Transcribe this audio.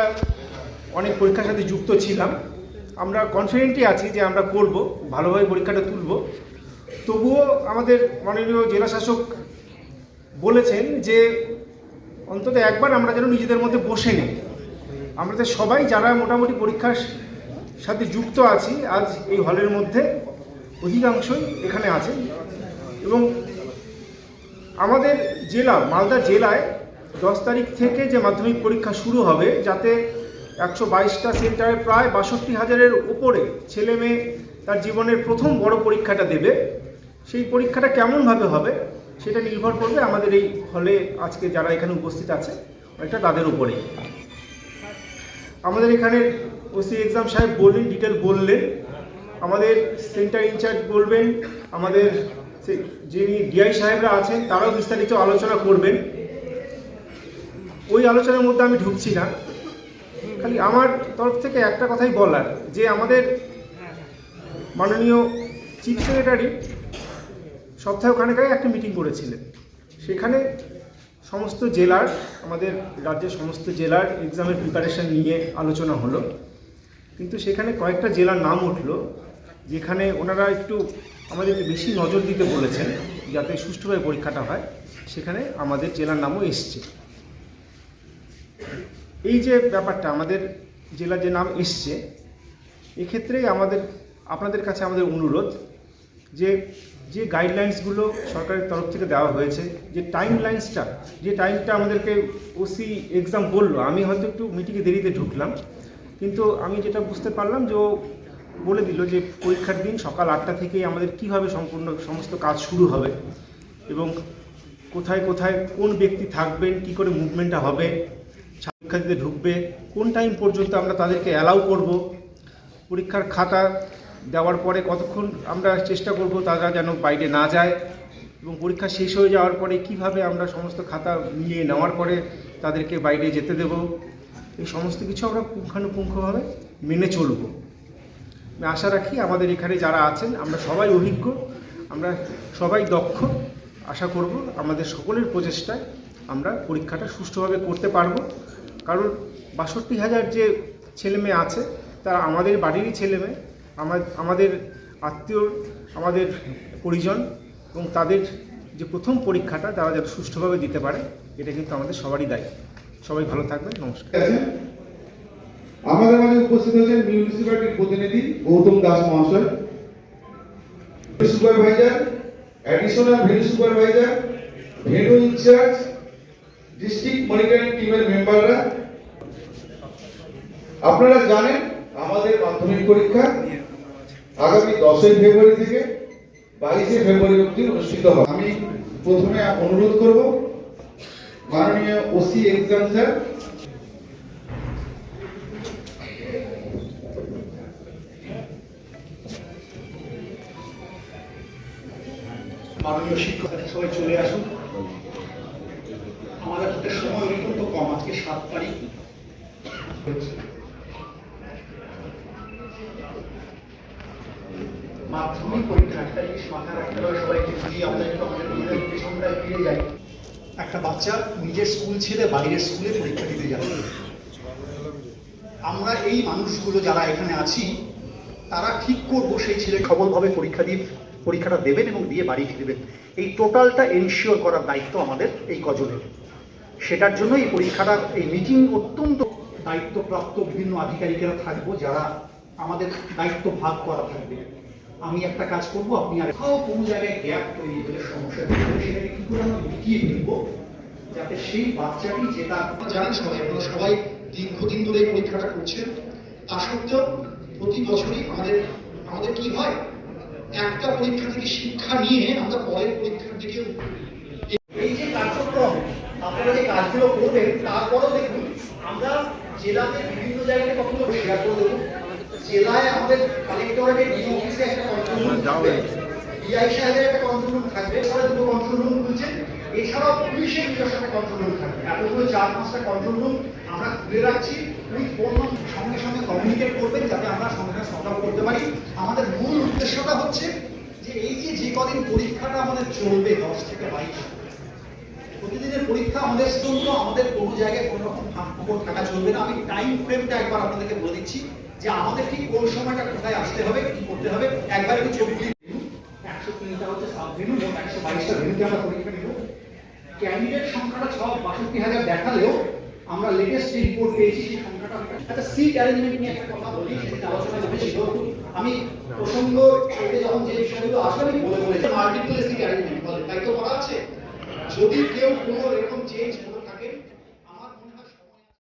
আমরা অনেক পরীক্ষার সাথে যুক্ত ছিলাম। আমরা কনফিডেন্টই আছি যে আমরা করব, ভালোভাবে পরীক্ষাটা তুলব। তবুও আমাদের মাননীয় জেলা শাসক বলেছেন যে অন্তত একবার আমরা যেন নিজেদের মধ্যে বসে নিই। আমাদের সবাই যারা মোটামুটি পরীক্ষার সাথে যুক্ত আছি, আজ এই হলের মধ্যে অধিকাংশই এখানে আছে এবং আমাদের জেলা, মালদা জেলায় দশ তারিখ থেকে যে মাধ্যমিক পরীক্ষা শুরু হবে, যাতে একশো বাইশটা সেন্টারে প্রায় বাষট্টি হাজারের উপরে ছেলে মেয়ে তার জীবনের প্রথম বড় পরীক্ষাটা দেবে। সেই পরীক্ষাটা কেমনভাবে হবে সেটা নির্ভর করবে আমাদের এই হলে আজকে যারা এখানে উপস্থিত আছে, অনেকটা তাদের উপরে আমাদের এখানে ওসি এক্সাম সাহেব বললেন, ডিটেল বললেন। আমাদের সেন্টার ইনচার্জ বলবেন, আমাদের যিনি ডিআই সাহেবরা আছেন, তারাও বিস্তারিত আলোচনা করবেন। ওই আলোচনার মধ্যে আমি ঢুকছি না। খালি আমার তরফ থেকে একটা কথাই বলার, যে আমাদের মাননীয় চিফ সেক্রেটারি সপ্তাহে ওখানে একটা মিটিং করেছিলেন। সেখানে সমস্ত জেলার, আমাদের রাজ্যের সমস্ত জেলার এক্সামের প্রিপারেশন নিয়ে আলোচনা হলো। কিন্তু সেখানে কয়েকটা জেলার নাম উঠল, যেখানে ওনারা একটু আমাদেরকে বেশি নজর দিতে বলেছেন, যাতে সুষ্ঠুভাবে পরীক্ষাটা হয়। সেখানে আমাদের জেলার নামও এসছে। এই যে ব্যাপারটা, আমাদের জেলার যে নাম এসছে, এক্ষেত্রেই আমাদের, আপনাদের কাছে আমাদের অনুরোধ যে যে গাইডলাইন্সগুলো সরকারের তরফ থেকে দেওয়া হয়েছে, যে টাইম লাইন্সটা যে টাইমটা আমাদেরকে ওসি এক্সাম বলল, আমি হয়তো একটু মিটিংয়ে দেরিতে ঢুকলাম, কিন্তু আমি যেটা বুঝতে পারলাম যে ও বলে দিল যে পরীক্ষার দিন সকাল আটটা থেকেই আমাদের কীভাবে সম্পূর্ণ সমস্ত কাজ শুরু হবে এবং কোথায় কোথায় কোন ব্যক্তি থাকবেন, কি করে মুভমেন্টটা হবে শিক্ষার্থীদের ঢুকবে, কোন টাইম পর্যন্ত আমরা তাদেরকে অ্যালাউ করব, পরীক্ষার খাতা দেওয়ার পরে কতক্ষণ আমরা চেষ্টা করব তারা যেন বাইরে না যায় এবং পরীক্ষা শেষ হয়ে যাওয়ার পরে কীভাবে আমরা সমস্ত খাতা নিয়ে নেওয়ার পরে তাদেরকে বাইরে যেতে দেব, এই সমস্ত কিছু আমরা পুঙ্খানুপুঙ্খভাবে মেনে চলব। আমি আশা রাখি আমাদের এখানে যারা আছেন, আমরা সবাই অভিজ্ঞ, আমরা সবাই দক্ষ, আশা করব আমাদের সকলের প্রচেষ্টায় আমরা পরীক্ষাটা সুষ্ঠুভাবে করতে পারব। কারণ বাষট্টি হাজার যে ছেলে মেয়ে আছে, তারা আমাদের বাড়িরই ছেলে মেয়ে আমার আমাদের আত্মীয়, আমাদের পরিজন এবং তাদের যে প্রথম পরীক্ষাটা তারা যাতে সুষ্ঠুভাবে দিতে পারে, এটা কিন্তু আমাদের সবারই দায়িত্ব। সবাই ভালো থাকবেন, নমস্কার। আমাদের মাঝে উপস্থিত হয়েছেন মিউনিসিপ্যালিটির প্রতিনিধি গৌতম দাস মহাশয় supervisor additional venue supervisor venue in charge district monitoring টিমের মেম্বাররা আপনারা জানেন আমাদের মাধ্যমিক পরীক্ষা আগামী দশই ফেব্রুয়ারি থেকে বাইশে ফেব্রুয়ারি অবধি অনুষ্ঠিত হবে। আমি প্রথমে অনুরোধ করব, মাননীয় ওসি এক্সাম স্যার। শিক্ষক, সবাই চলে আসুন। আমাদের সময় কম, আজকে সাত তারিখ। একটা বাচ্চা নিজের স্কুল ছেড়ে বাইরের স্কুলে পরীক্ষা দিতে যাবে। আমরা এই মানুষগুলো যারা এখানে আছি, তারা ঠিক করব সেই ছেলে সফলভাবে পরীক্ষা দিয়ে, পরীক্ষাটা দেবেন এবং দিয়ে বাড়ি ফিরবেন। এই টোটালটা এনশিওর করার দায়িত্ব আমাদের এই কজনের। সেটার জন্য এই পরীক্ষাটার, এই মিটিং অত্যন্ত দায়িত্বপ্রাপ্ত বিভিন্ন আধিকারিকেরা থাকব যারা আমাদের দায়িত্ব ভাগ করা থাকবে। আমি একটা কাজ করব, আপনি আর কোথাও কোনো জায়গায় গ্যাপ তৈরি হলে সমস্যা তৈরি হলে সেটাকে কি করে আমরা মিটিয়ে ফেলব, যাতে সেই বাচ্চাটি যেটা জানেন সবাই আপনারা সবাই দীর্ঘদিন ধরে পরীক্ষাটা করছেন তা সত্ত্বেও প্রতি বছরই আমাদের আমাদের কি হয়? একটা পরীক্ষা থেকে শিক্ষা নিয়ে আমরা পরের পরীক্ষার দিকে এই যে কার্যক্রম, আপনারা যে কাজগুলো করবেন, তারপরেও দেখুন, আমরা জেলাতে বিভিন্ন জায়গায় কখনো শেয়ার করে দেবো জেলায় আমাদের কালেক্টরেটের ডিও অফিসে একটা কন্ট্রোল রুম থাকবে ডিআই সাহেবের একটা কন্ট্রোল রুম থাকবে এছাড়া দুটো কন্ট্রোল রুম খুলছে এছাড়াও পুলিশের নিজস্ব একটা কন্ট্রোল রুম থাকবে। এতগুলো চার পাঁচটা কন্ট্রোল রুম আমরা খুলে রাখছি। উনি ফোন সঙ্গে সঙ্গে কমিউনিকেট করবেন যাতে আমরা সঙ্গে সঙ্গে সর্ট করতে পারি। আমাদের মূল উদ্দেশ্যটা হচ্ছে যে এই যে যে কদিন পরীক্ষাটা আমাদের চলবে দশ থেকে বাইশ প্রতিদিনের পরীক্ষা আমাদের জন্য আমাদের কোনো জায়গায় কোনো রকম ফাঁক থাকা চলবে না। আমি টাইম ফ্রেমটা একবার আপনাদেরকে বলে দিচ্ছি। যে আমাদের ঠিক কোন সময়টা কোথায় আসতে হবে, কি করতে হবে, একবার একটু ছবি ক্লিক একশো তিনটা হচ্ছে সাব ভেনু, মোট একশো বাইশটা ভেনুতে আমরা পরীক্ষা নেব। ক্যান্ডিডেট সংখ্যাটা ছ বাষট্টি হাজার দেখালেও আমরা লেটেস্ট রিপোর্ট পেয়েছি, সেই সংখ্যাটা একটা সিট অ্যারেঞ্জমেন্ট নিয়ে একটা কথা বলি সেদিন আলোচনা হয়েছিল। আমি প্রসঙ্গ থেকে যখন যে বিষয়গুলো আসবে, আমি বলে বলে মাল্টিপল সিট অ্যারেঞ্জমেন্ট বলে, তাই তো বলা আছে? যদি কেউ কোনো এরকম চেঞ্জ